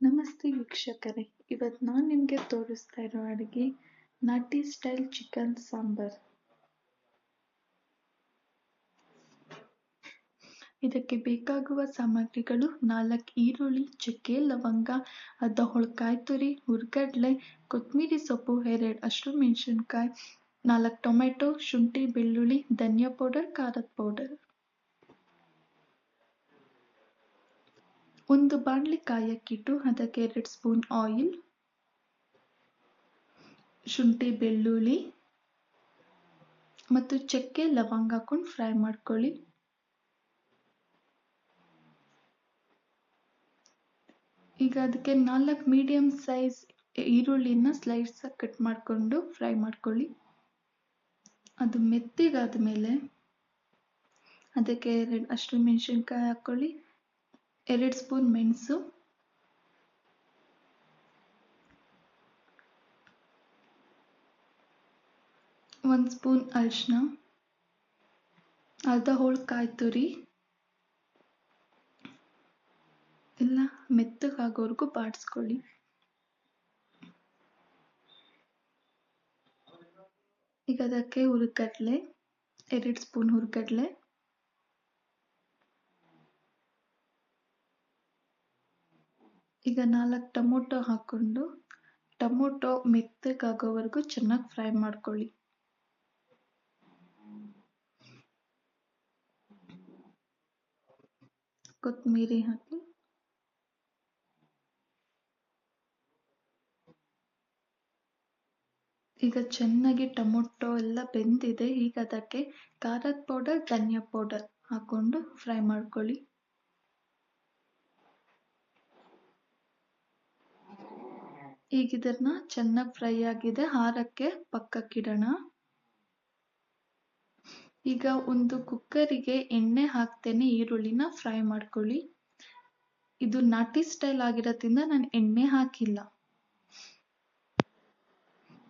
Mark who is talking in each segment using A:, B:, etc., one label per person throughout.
A: ನಮಸ್ತೆ ವೀಕ್ಷಕರೇ. ಇವತ್ತು ನಾನು ನಿಮಗೆ ತೋರಿಸ್ತಾ ಇರೋ ಅಡುಗೆ ನಾಟಿ ಸ್ಟೈಲ್ ಚಿಕನ್ ಸಾಂಬಾರ್. ಇದಕ್ಕೆ ಬೇಕಾಗುವ ಸಾಮಗ್ರಿಗಳು ನಾಲ್ಕು ಈರುಳ್ಳಿ, ಚಕ್ಕೆ, ಲವಂಗ, ಅರ್ಧ ಹೊಳಕಾಯಿ ತುರಿ, ಹುರ್ಗಡ್ಲೆ ಕೊತ್ತಂಬರಿ ಸೊಪ್ಪು, ಎರಡು ಹಸಿರು ಮೆಣಸಿನ್ಕಾಯಿ, ನಾಲ್ಕು ಟೊಮೆಟೊ, ಶುಂಠಿ, ಬೆಳ್ಳುಳ್ಳಿ, ಧನಿಯಾ ಪೌಡರ್, ಖಾರದ ಪೌಡರ್. ಒಂದು ಬಾಣಲಿ ಕಾಯಕ್ಕಿಟ್ಟು ಅದಕ್ಕೆ ಎರಡು ಸ್ಪೂನ್ ಆಯಿಲ್, ಶುಂಠಿ ಬೆಳ್ಳುಳ್ಳಿ ಮತ್ತು ಚಕ್ಕೆ ಲವಂಗ ಹಾಕೊಂಡು ಫ್ರೈ ಮಾಡ್ಕೊಳ್ಳಿ. ಈಗ ಅದಕ್ಕೆ ನಾಲ್ಕು ಮೀಡಿಯಂ ಸೈಜ್ ಈರುಳ್ಳಿನ ಸ್ಲೈಡ್ಸ್ ಕಟ್ ಮಾಡಿಕೊಂಡು ಫ್ರೈ ಮಾಡ್ಕೊಳ್ಳಿ. ಅದು ಮೆತ್ತಿಗಾದ ಮೇಲೆ ಅದಕ್ಕೆ ಎರಡು ಹಸಿರು ಮೆಣಸಿನ್ಕಾಯಿ ಹಾಕ್ಕೊಳ್ಳಿ. ಎರಡು ಸ್ಪೂನ್ ಮೆಣಸು. ಒಂದು ಸ್ಪೂನ್ ಅರಿಶಿನ ಅರ್ಧ ಹೋಳು ಕಾಯಿ ತುರಿ. ಎಲ್ಲ ಮೆತ್ತಗಾಗೋವರೆಗೂ ಬಾಡಿಸ್ಕೊಳ್ಳಿ. ಈಗ ಅದಕ್ಕೆ ಹುರ್ಗಡ್ಲೆ ಎರಡು ಸ್ಪೂನ್ ಹುರ್ಗಡ್ಲೆ ಈಗ ನಾಲ್ಕು ಟೊಮೊಟೊ ಹಾಕ್ಕೊಂಡು, ಟೊಮೊಟೊ ಮೆತ್ತಗಾಗೋವರೆಗೂ ಚೆನ್ನಾಗಿ ಫ್ರೈ ಮಾಡ್ಕೊಳ್ಳಿ. ಕೊತ್ತಂಬರಿ ಹಾಕಿ. ಈಗ ಚೆನ್ನಾಗಿ ಟೊಮೊಟೊ ಎಲ್ಲ ಬೆಂದಿದೆ, ಈಗ ಅದಕ್ಕೆ ಖಾರದ ಪೌಡರ್, ಧನಿಯಾ ಪೌಡರ್ ಹಾಕ್ಕೊಂಡು ಫ್ರೈ ಮಾಡ್ಕೊಳ್ಳಿ. ಈಗ ಇದನ್ನ ಚೆನ್ನಾಗಿ ಫ್ರೈ ಆಗಿದೆ. ಹಾರಕ್ಕೆ ಪಕ್ಕಕ್ಕಿಡೋಣ. ಈಗ ಒಂದು ಕುಕ್ಕರಿಗೆ ಎಣ್ಣೆ ಹಾಕ್ತೇನೆ, ಈರುಳ್ಳಿನ ಫ್ರೈ ಮಾಡ್ಕೊಳ್ಳಿ. ಇದು ನಾಟಿ ಸ್ಟೈಲ್ ಆಗಿರೋದ್ರಿಂದ ನಾನು ಎಣ್ಣೆ ಹಾಕಿಲ್ಲ.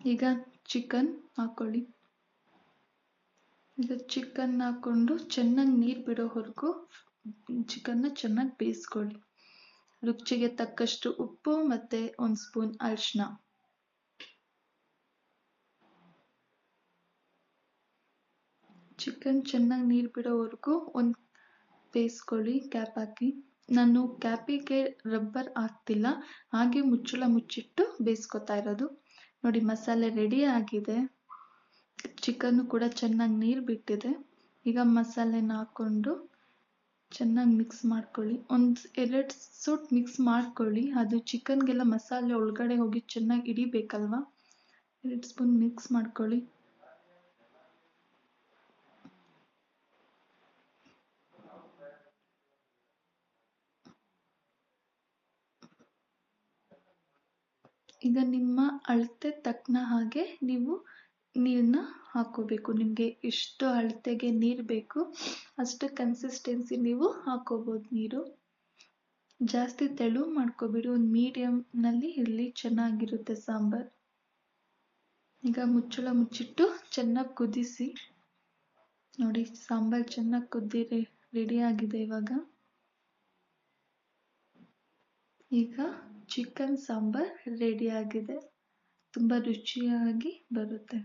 A: ಈಗ ಚಿಕನ್ ಹಾಕೊಳ್ಳಿ. ಈಗ ಚಿಕನ್ ಹಾಕೊಂಡು ಚೆನ್ನಾಗಿ ನೀರು ಬಿಡೋವರೆಗೂ ಚಿಕನ್ನ ಚೆನ್ನಾಗಿ ಬೇಯಿಸ್ಕೊಳ್ಳಿ. ರುಚಿಗೆ ತಕ್ಕಷ್ಟು ಉಪ್ಪು ಮತ್ತೆ ಒಂದು ಸ್ಪೂನ್ ಅರಿಶಿನ ಚಿಕನ್ ಚೆನ್ನಾಗಿ ನೀರು ಬಿಡೋವರೆಗೂ ಒಂದು ಬೇಯಿಸ್ಕೊಳ್ಳಿ ಕ್ಯಾಪ್ ಹಾಕಿ. ನಾನು ಕ್ಯಾಪಿಗೆ ರಬ್ಬರ್ ಹಾಕ್ತಿಲ್ಲ, ಹಾಗೆ ಮುಚ್ಚಳ ಮುಚ್ಚಿಟ್ಟು ಬೇಯಿಸ್ಕೊತಾ ಇರೋದು. ನೋಡಿ, ಮಸಾಲೆ ರೆಡಿ ಆಗಿದೆ. ಚಿಕನ್ನು ಕೂಡ ಚೆನ್ನಾಗಿ ನೀರು ಬಿಟ್ಟಿದೆ. ಈಗ ಮಸಾಲೆನ ಹಾಕ್ಕೊಂಡು ಚೆನ್ನಾಗಿ ಮಿಕ್ಸ್ ಮಾಡ್ಕೊಳ್ಳಿ. ಒಂದು ಎರಡು ಸೂಟ್ ಮಿಕ್ಸ್ ಮಾಡ್ಕೊಳ್ಳಿ. ಅದು ಚಿಕನ್ಗೆಲ್ಲ ಮಸಾಲೆ ಒಳಗಡೆ ಹೋಗಿ ಚೆನ್ನಾಗಿ ಹಿಡಿಬೇಕಲ್ವಾ? ಎರಡು ಸ್ಪೂನ್ ಮಿಕ್ಸ್ ಮಾಡ್ಕೊಳ್ಳಿ. ಈಗ ನಿಮ್ಮ ಅಳತೆ ತಕ್ಕನ ಹಾಗೆ ನೀವು ನೀರನ್ನ ಹಾಕೋಬೇಕು. ನಿಮಗೆ ಎಷ್ಟು ಅಳತೆಗೆ ನೀರು ಬೇಕು, ಅಷ್ಟು ಕನ್ಸಿಸ್ಟೆನ್ಸಿ ನೀವು ಹಾಕೋಬೋದು ನೀರು. ಜಾಸ್ತಿ ತೆಳು ಮಾಡ್ಕೋಬಿಡಿ, ಒಂದು ಮೀಡಿಯಮ್ನಲ್ಲಿ ಇರಲಿ ಚೆನ್ನಾಗಿರುತ್ತೆ ಸಾಂಬಾರ್. ಈಗ ಮುಚ್ಚಳ ಮುಚ್ಚಿಟ್ಟು ಚೆನ್ನಾಗಿ ಕುದಿಸಿ. ನೋಡಿ, ಸಾಂಬಾರ್ ಚೆನ್ನಾಗಿ ಕುದ್ದಿ ರೆಡಿ ಆಗಿದೆ ಇವಾಗ. ಈಗ ಚಿಕನ್ ಸಾಂಬಾರ್ ರೆಡಿ ಆಗಿದೆ. ತುಂಬ ರುಚಿಯಾಗಿ ಬರುತ್ತೆ.